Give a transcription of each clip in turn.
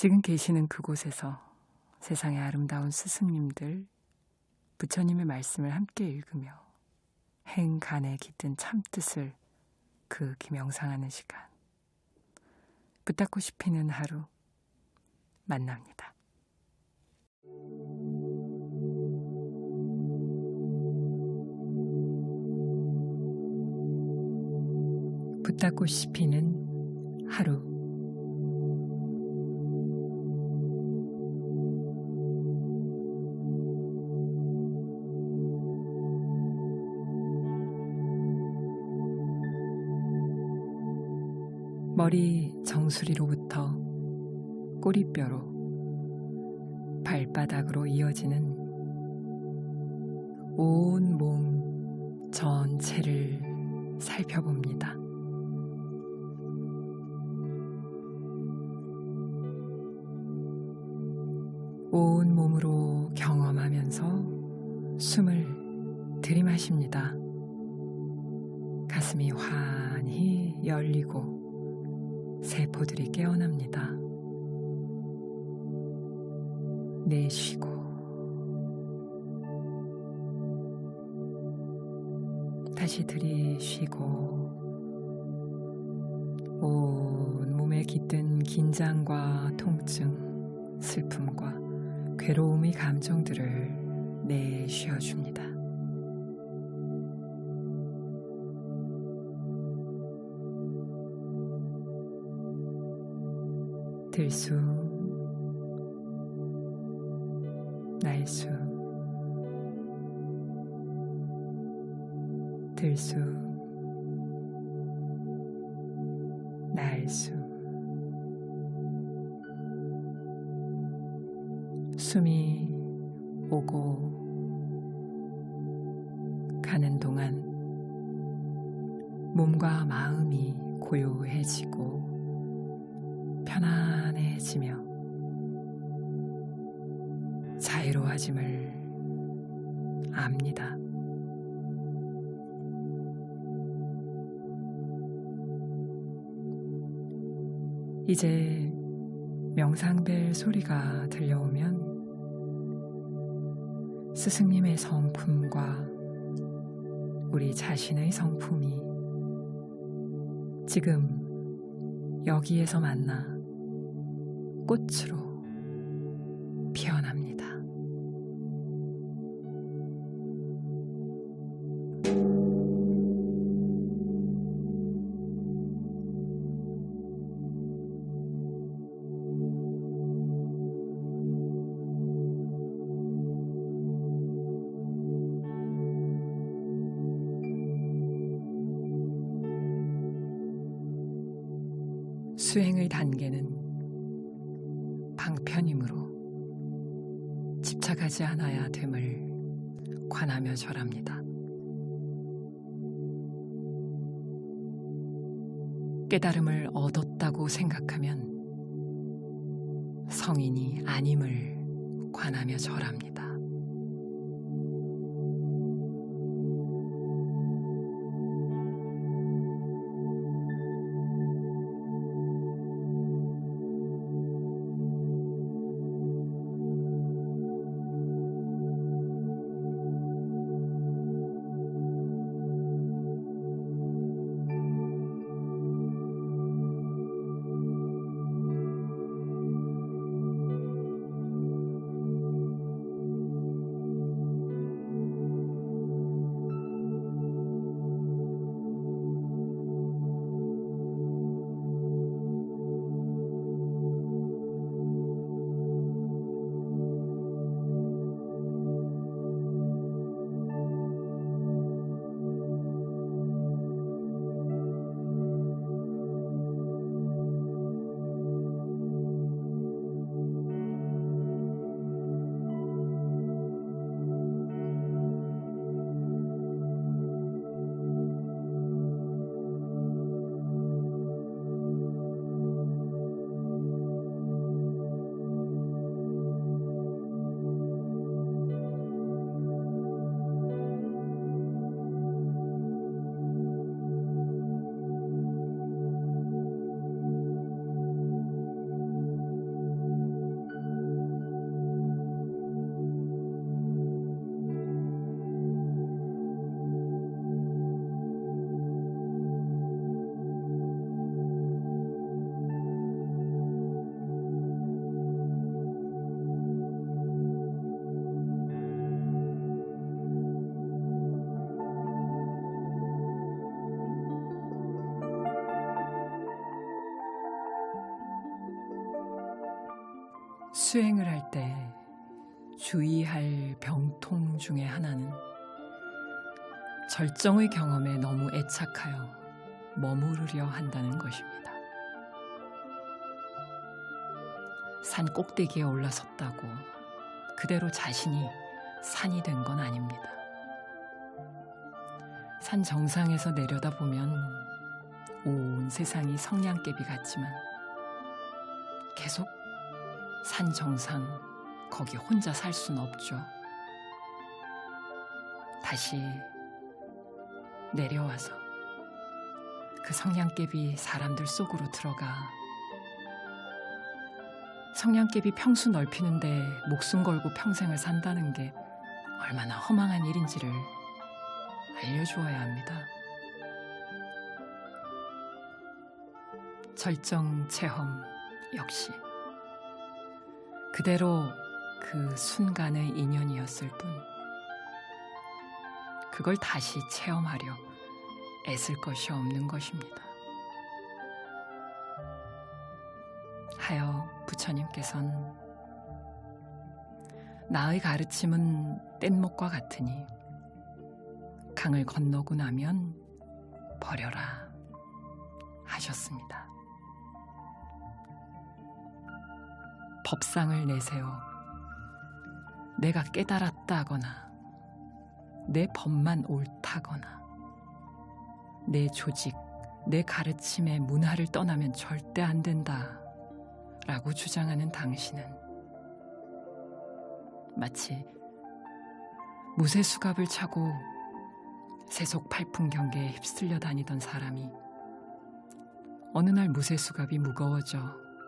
지금 계시는 그곳에서 세상의 아름다운 스승님들, 부처님의 말씀을 함께 읽으며 행간에 깃든 참뜻을 그 기명상하는 시간. 붙잡고 싶이는 하루 만납니다. 붙잡고 싶이는 머리 정수리로부터 꼬리뼈로 발바닥으로 이어지는 온 몸 전체를 살펴봅니다. 온 몸으로 경험하면서 숨을 들이마십니다. 가슴이 환히 열리고 세포들이 깨어납니다. 내쉬고 다시 들이쉬고 온 몸에 깃든 긴장과 통증, 슬픔과 괴로움의 감정들을 내쉬어줍니다. 들숨, 날숨, 들숨, 날숨. 숨이 오고 가는 동안 몸과 마음이 고요해지고 편안해지며 자유로워짐을 압니다. 이제 명상벨 소리가 들려오면 스승님의 성품과 우리 자신의 성품이 지금 여기에서 만나. 꽃으로 수행의 단계는 방편이므로 집착하지 않아야 됨을 관하며 절합니다. 깨달음을 얻었다고 생각하면 성인이 아님을 관하며 절합니다. 수행을 할 때 주의할 병통 중에 하나는 절정의 경험에 너무 애착하여 머무르려 한다는 것입니다. 산 꼭대기에 올라섰다고 그대로 자신이 산이 된 건 아닙니다. 산 정상에서 내려다보면 온 세상이 성냥개비 같지만 계속 산 정상 거기 혼자 살 순 없죠. 다시 내려와서 그 성냥개비 사람들 속으로 들어가 성냥개비 평수 넓히는데 목숨 걸고 평생을 산다는 게 얼마나 허망한 일인지를 알려주어야 합니다. 절정 체험 역시 그대로 그 순간의 인연이었을 뿐 그걸 다시 체험하려 애쓸 것이 없는 것입니다. 하여 부처님께선 나의 가르침은 뗏목과 같으니 강을 건너고 나면 버려라 하셨습니다. 법상을 내세워 내가 깨달았다거나 내 법만 옳다거나 내 조직, 내 가르침의 문화를 떠나면 절대 안 된다 라고 주장하는 당신은 마치 무쇠 수갑을 차고 세속 팔풍 경계에 휩쓸려 다니던 사람이 어느 날 무쇠 수갑이 무거워져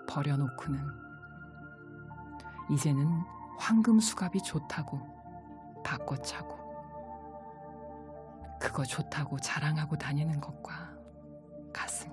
버려놓고는 이제는 황금 수갑이 좋다고 바꿔 차고 그거 좋다고 자랑하고 다니는 것과 같습니다.